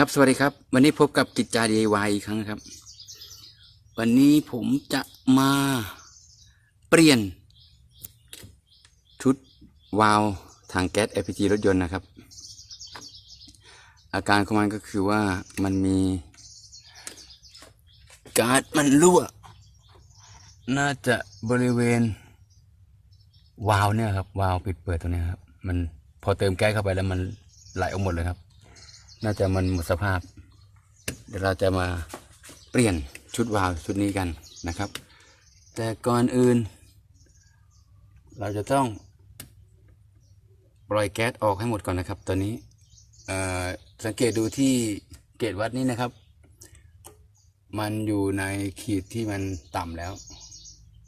ครับสวัสดีครับ วันนี้พบกับกิจจา DIY อีกครั้งครับ วันนี้ผมจะมาเปลี่ยน ชุดวาล์วทางแก๊ส LPG รถยนต์นะครับ อาการของมันก็คือว่ามันมีก๊าซมันรั่ว น่าจะบริเวณ วาล์วเนี่ยครับ วาล์วปิดเปิดตรงนี้ครับ มันพอเติมแก๊สเข้าไปแล้วมันไหลออกหมดเลยครับ น่าจะมันหมดสภาพ เดี๋ยวเราจะมาเปลี่ยนชุดวาล์วชุดนี้กันนะครับ แต่ก่อนอื่น เราจะต้อง ปล่อยแก๊สออกให้หมดก่อนนะครับ ตอนนี้สังเกตดูที่เกจวัดนี้นะครับ มันอยู่ในขีดที่มันต่ำแล้ว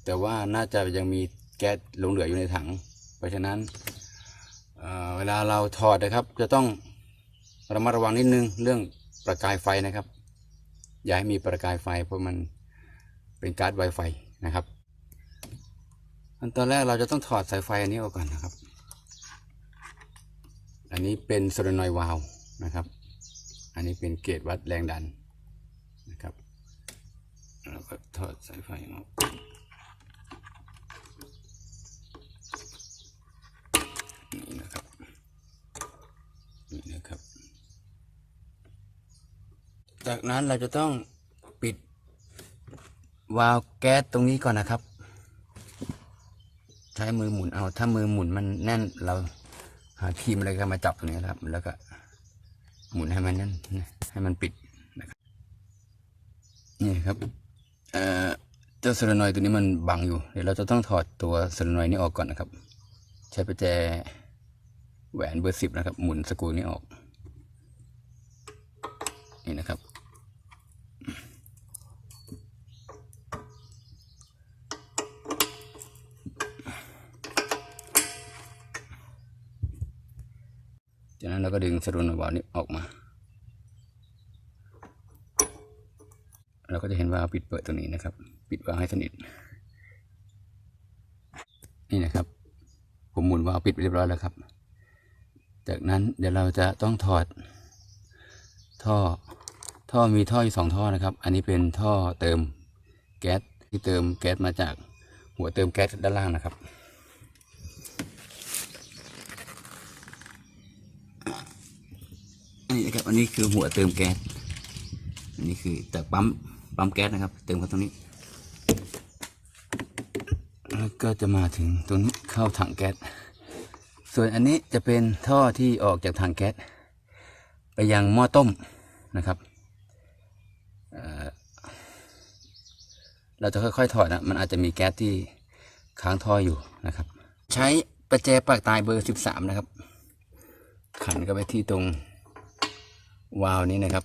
แต่ว่าน่าจะยังมีแก๊สหลงเหลืออยู่ในถัง เพราะฉะนั้นเเวลาเราถอดนะครับ จะต้อง ระมัดระวังนิดนึงเรื่องประกายไฟนะครับ อย่าให้มีประกายไฟเพราะมันเป็นก๊าซไวไฟนะครับอันตอนแรกเราจะต้องถอดสายไฟอันนี้ออกก่อนนะครับ อันนี้เป็นโซลานอยวาลนะครับ อันนี้เป็นเกจวัดแรงดันนะครับเราก็ถอดสายไฟออกนี่นะครับนี่นะครับ จากนั้นเราจะต้องปิดวาล์วแก๊สตรงนี้ก่อนนะครับ ใช้มือหมุนเอาถ้ามือหมุนมันแน่นเราหาครีมอะไรก็มาจับตรงนี้นะครับ แล้วก็หมุนให้มันแน่นให้มันปิดนะครับนี่ครับเอ่อเจ้าโซลนอยตัวนี้มันบังอยู่ เดี๋ยวเราจะต้องถอดตัวโซลนอยนี้ออกก่อนนะครับ ใช้ประแจแหวนเบอร์สิบนะครับ หมุนสกรูนี้ออก นี่นะครับ จากนั้นเราก็ดึงสรุนวาล์วนี้ออกมา เราก็จะเห็นวาล์วปิดเปิดตัวนี้นะครับ ปิดวาล์วให้สนิท นี่นะครับ ผมหมุนวาล์วปิดไปเรียบร้อยแล้วครับ จากนั้นเดี๋ยวเราจะต้องถอด ท่อ ท่อมีท่ออยู่สองท่อนะครับ อันนี้เป็นท่อเติมแก๊สที่เติมแก๊สมาจากหัวเติมแก๊สด้านล่างนะครับ นนี้นะครับอันนี้คือหัวเติมแก๊สอันนี้คือจากปั๊มปั๊มแก๊สนะครับ เติมเข้าตรงนี้ แล้วก็จะมาถึงตรงนี้เข้าถังแก๊สส่วนอันนี้จะเป็นท่อที่ออกจากถังแก๊สไปยังหม้อต้มนะครับเราจะค่อยๆถอดนะมันอาจจะมีแก๊สที่ค้างท่ออยู่นะครับ ใช้ประแจปากตายเบอร์สิบสามนะครับ ขันเข้าไปที่ตรง วาล์วนี้นะครับ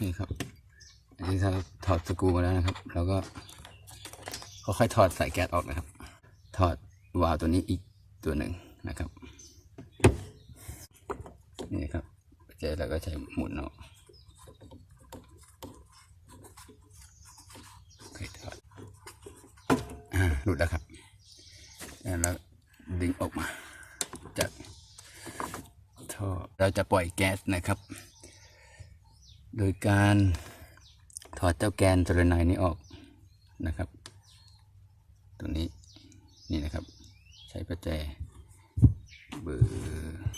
นี่ครับอันนี้เราถอดสกรูมาแล้วนะครับแล้วก็ค่อยๆถอดสายแก๊สออกนะครับ ถอดวาล์วตัวนี้อีกตัวหนึ่งนะครับ นี่ครับเจเราก็ใช้หมุนออกโอเคถอดหลุดแล้วครับ แล้วดึงออกมาจาก เราจะปล่อยแก๊สนะครับ โดยการถอดเจ้าแกนโซเลนอยนี้ออกนะครับตัวนี้นี่นะครับ ใช้ประแจเบอร์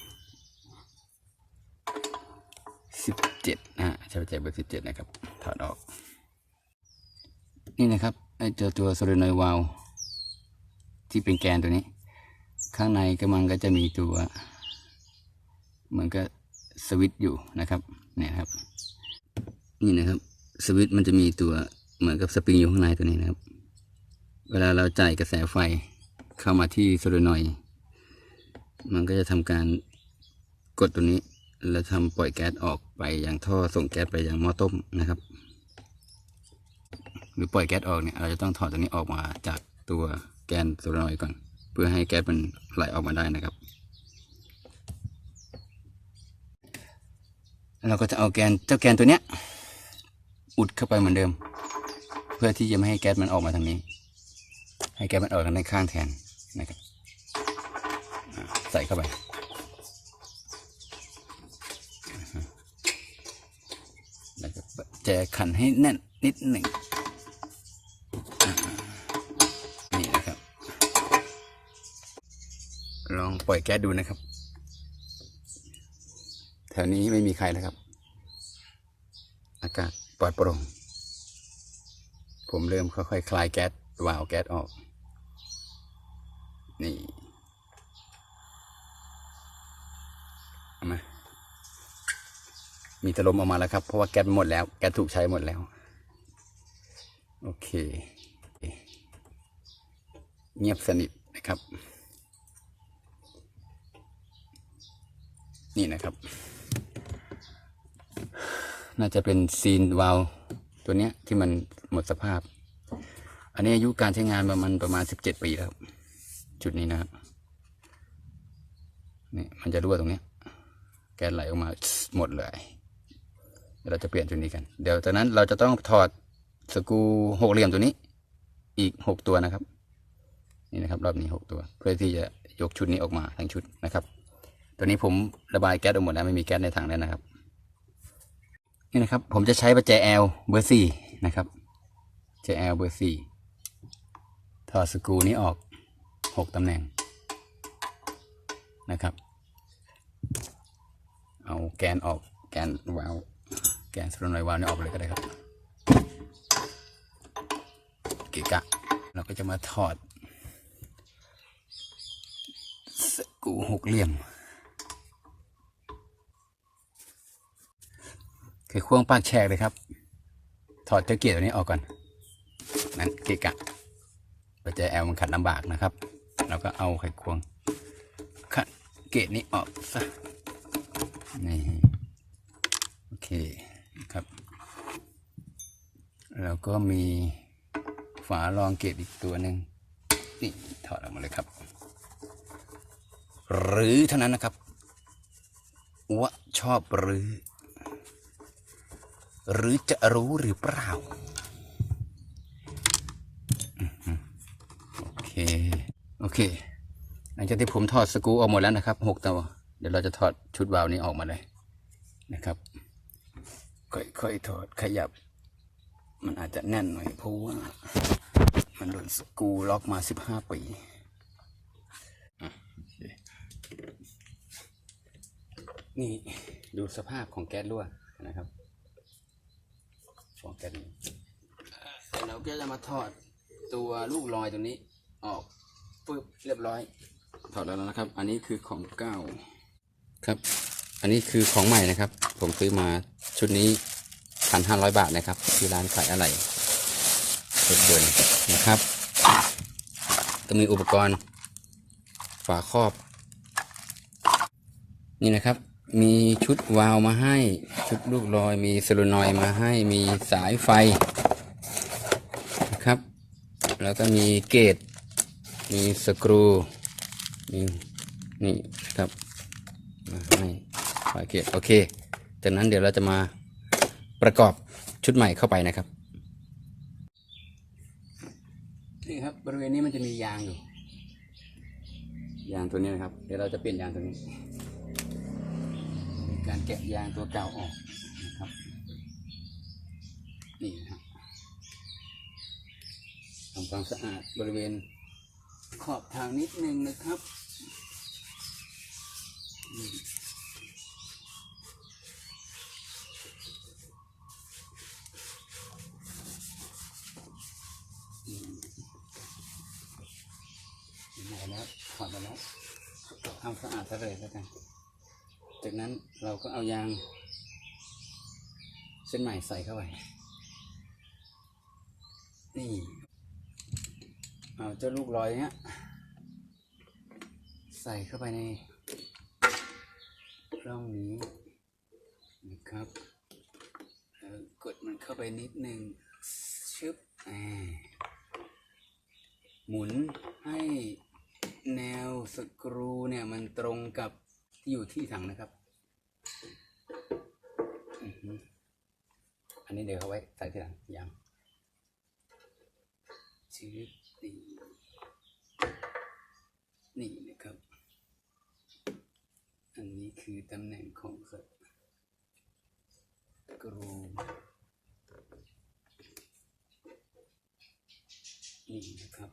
สิบเจ็ดนะฮะใช้ประแจเบอร์สิบเจ็ดนะครับ ถอดออก นี่นะครับไอเจอตัวโซเลนอยวาลวที่เป็นแกนตัวนี้ ข้างในก็มันก็จะมีตัว มือนกับสวิตอยู่นะครับเนี่ยครับ นี่นะครับสวิตมันจะมีตัวเหมือนกับสปริงอยู่ข้างในตัวนี้นะครับ เวลาเราจ่ายกระแสไฟเข้ามาที่โซลานอยมันก็จะทำการกดตัวนี้ แล้วทำปล่อยแก๊สออกไปยังท่อส่งแก๊สไปยังหม้อต้มนะครับ หรือปล่อยแก๊สออกเนี่ยเราจะต้องถอดตัวนี้ออกมาจากตัวแกนโซลานอยก่อน เพื่อให้แก๊สมันไหลออกมาได้นะครับ เราก็จะเอาแกนเจ้าแกนตัวเนี้ย อุดเข้าไปเหมือนเดิม เพื่อที่จะไม่ให้แก๊สมันออกมาทางนี้ ให้แก๊สมันออกทางในข้างแทนนะครับใส่เข้าไปขันให้แน่นนิดหนึ่งนี่นะครับ ลองปล่อยแก๊สดูนะครับ แถวนี้ไม่มีใครแล้วครับ อากาศปลอดโปร่ง ผมเริ่มค่อยๆคลายแก๊สวาล์วแก๊สออก นี่มามีตะลมออกมาแล้วครับ เพราะว่าแก๊สหมดแล้ว แก๊สถูกใช้หมดแล้ว โอเค เงียบสนิทนะครับ นี่นะครับ น่าจะเป็นซีนวาลตัวเนี้ยที่มันหมดสภาพ อันนี้อายุการใช้งานประมาณประมาณสิบเจ็ดปีแล้ว จุดนี้นะครับนี่มันจะรั่วตรงเนี้ย แก๊สไหลออกมาหมดเลยเดี๋ยวเราจะเปลี่ยนจุดนี้กัน เดี๋ยวจากนั้นเราจะต้องถอดสกูหกเหลี่ยมตัวนี้ อีกหกตัวนะครับ นี่นะครับ รอบนี้หกตัว เพื่อที่จะยกชุดนี้ออกมาทั้งชุดนะครับ ตัวนี้ผมระบายแก๊สออกหมดแล้วไม่มีแก๊สในถังแล้วนะครับ นี่นะครับ ผมจะใช้ประแจ L เบอร์สี่นะครับประแจ L เบอร์สี่ถอดสกรูนี้ออกหกตำแหน่งนะครับ เอาแกนออกแกนวาล์วแกนสโซลนอยวาล์วนี่ออกไปเลยก็ได้ครับเกะกะ เราก็จะมาถอดสกรูหกเหลี่ยม คือควงปากแฉกเลยครับ ถอดเจ้าเกียร์ตัวนี้ออกก่อนนั้นเกะกะปัจจัยแอลมันขัดลำบากนะครับ เราก็เอาไขควงขัดเกะนี้ออกซะนี่โอเคครับ แล้วก็มีฝารองเกตอีกตัวหนึ่งนี่ถอดออกมาเลยครับ หรือเท่านั้นนะครับวะชอบหรือ หรือจะรู้หรือเปล่า โอเค โอเค หลังจากที่ผมถอดสกูออกหมดแล้วนะครับหกตัว เดี๋ยวเราจะถอดชุดวาล์วนี้ออกมาเลยนะครับ ค่อยๆถอดขยับ มันอาจจะแน่นหน่อยเพราะว่ามันโดนสกูล็อกมาสิบห้าปีนี่ดูสภาพของแก๊สรั่วนะครับ ของแก๊สนี้เสร็จเราก็จะมาถอดตัวลูกลอยตัวนี้ออกปึ๊บเรียบร้อย ถอดแล้วนะครับ อันนี้คือของเก่าครับ อันนี้คือของใหม่นะครับ ผมซื้อมาชุดนี้พันห้าร้อยบาทนะครับ ที่ร้านขายอะไรรถยนต์นะครับ ก็มีอุปกรณ์ฝาครอบ นี่นะครับ มีชุดวาล์วมาให้ ชุดลูกลอย มีโซลูนอยมาให้ มีสายไฟนะครับ แล้วก็มีเกต มีสกรูมีนี่ครับมาให้ฝาเกตโอเค จากนั้นเดี๋ยวเราจะมาประกอบชุดใหม่เข้าไปนะครับนี่ครับบริเวณนี้มันจะมียางอยู่ ยางตัวนี้นะครับ เดี๋ยวเราจะเปลี่ยนยางตัวนี้ การแกะยางตัวเก่าออกนะครับนี่นะครับทำความสะอาดบริเวณขอบทางนิดนึงนะครับมาแล้วถอดมาแล้วทำสะอาดซะเลยแล้วกัน จากนั้นเราก็เอายาง เส้นใหม่ใส่เข้าไป นี่ เอาเจ้าลูกลอยเนี้ย ใส่เข้าไปในร่องนี้นะครับ กดมันเข้าไปนิดหนึ่งชึบหมุนให้แนวสกรูเนี่ยมันตรงกับ ที่อยู่ที่ถังนะครับ อันนี้เดี๋ยวเขาไว้ใส่ที่หลังยังชีวิตดีนี่นะครับ อันนี้คือตำแหน่งของสัตว์กรูนี่นะครับ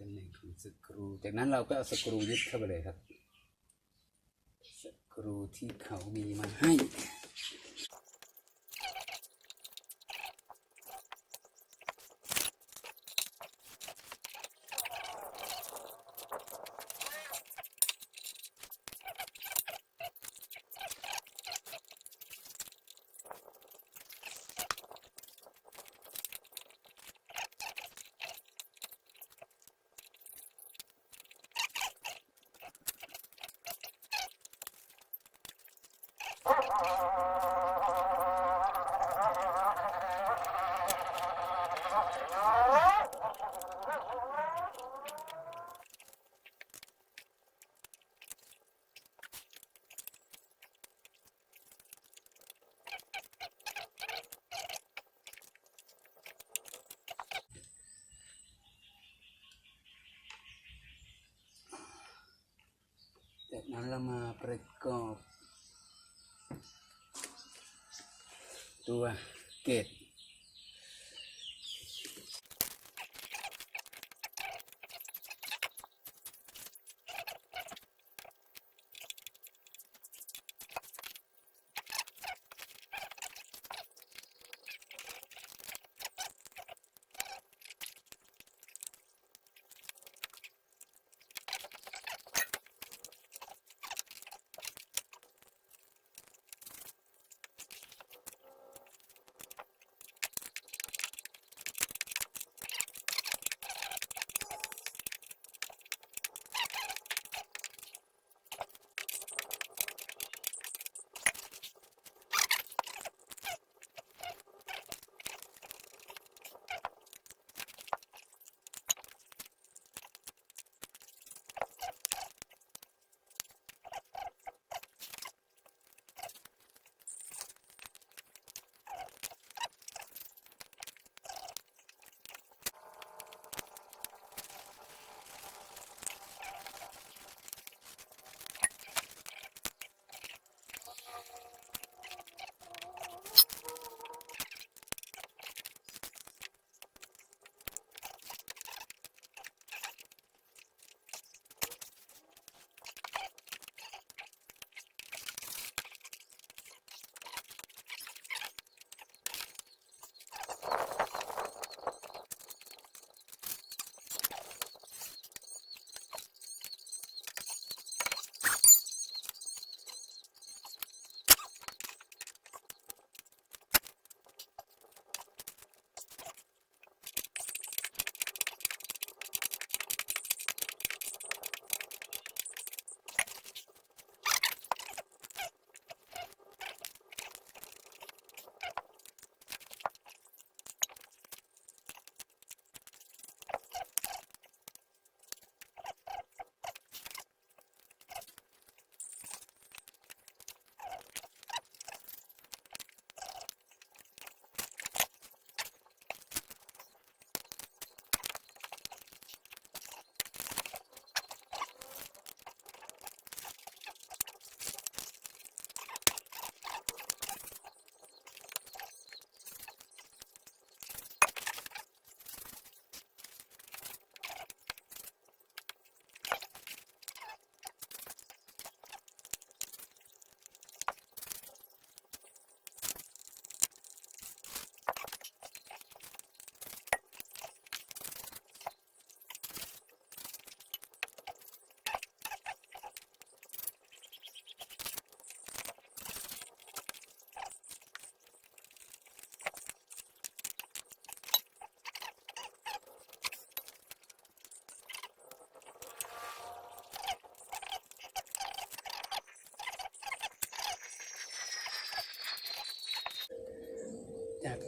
ตำแหน่งของสกรู จากนั้นเราก็เอาสกรูยึดเข้าไปเลยครับ สกรูที่เขามีมาให้ จากนั้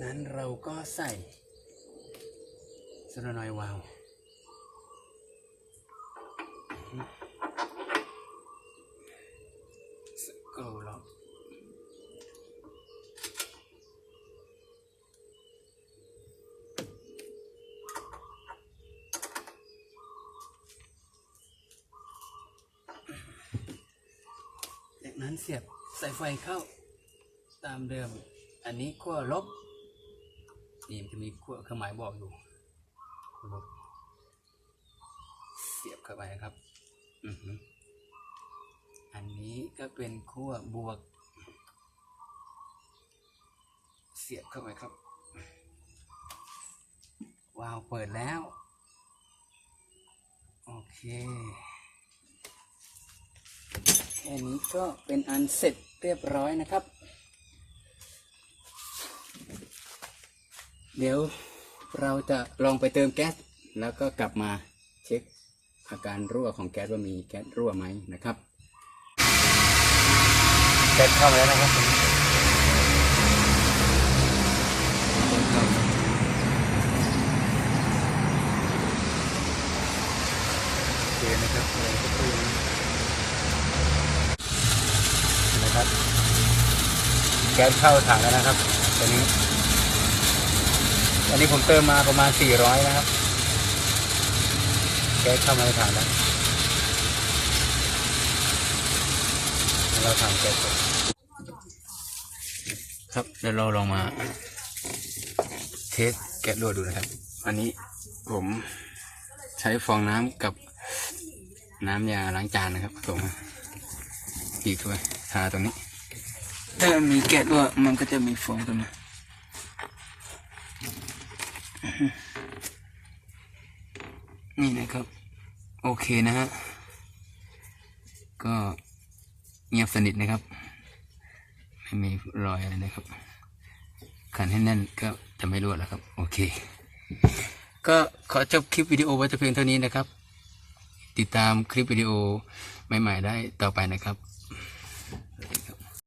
นั้นเราก็ใส่โซลานอยวาล์วสกรูล็อกจากนั้นเสียบสายไฟเข้าตามเดิม อันนี้ขั้วลบ นี่มันจะมีขั้วเครื่องหมายบอกอยู่เสียบเข้าไปนะครับอืออันนี้ก็เป็นขั้วบวก เสียบเข้าไปครับวาวเปิดแล้ว โอเค แค่นี้ก็เป็นอันเสร็จเรียบร้อยนะครับ เดี๋ยวเราจะลองไปเติมแก๊ส แล้วก็กลับมาเช็คอาการรั่วของแก๊สว่ามีแก๊สรั่วไหมนะครับ แก๊สเข้ามาแล้วนะครับผมแก๊สเข้าโอเคนะครับเลยก็คือนะครับ แก๊สเข้าถังแล้วนะครับตอนนี้ อันนี้ผมเติมมาประมาณ 400 นะครับ แก๊สเข้ามาในถังแล้ว เราทำแก๊สก่อนครับ เดี๋ยวเราลองมา เทสแก๊สรั่วดูนะครับ อันนี้ผมใช้ฟองน้ำกับน้ำยาล้างจานนะครับผสมมาอีกถ้วยทาตรงนี้ ถ้ามีแก๊สรั่วมันก็จะมีฟองตรงนี้ นี่นะครับ โอเคนะฮะ ก็เงียบสนิทนะครับ ไม่มีรอยอะไรนะครับ ขันให้แน่นก็จะไม่รั่วแล้วครับ โอเค ก็ขอจบคลิปวิดีโอไว้แต่เพียงเท่านี้นะครับ ติดตามคลิปวิดีโอใหม่ ๆ ได้ต่อไปนะครับสวัสดีครับ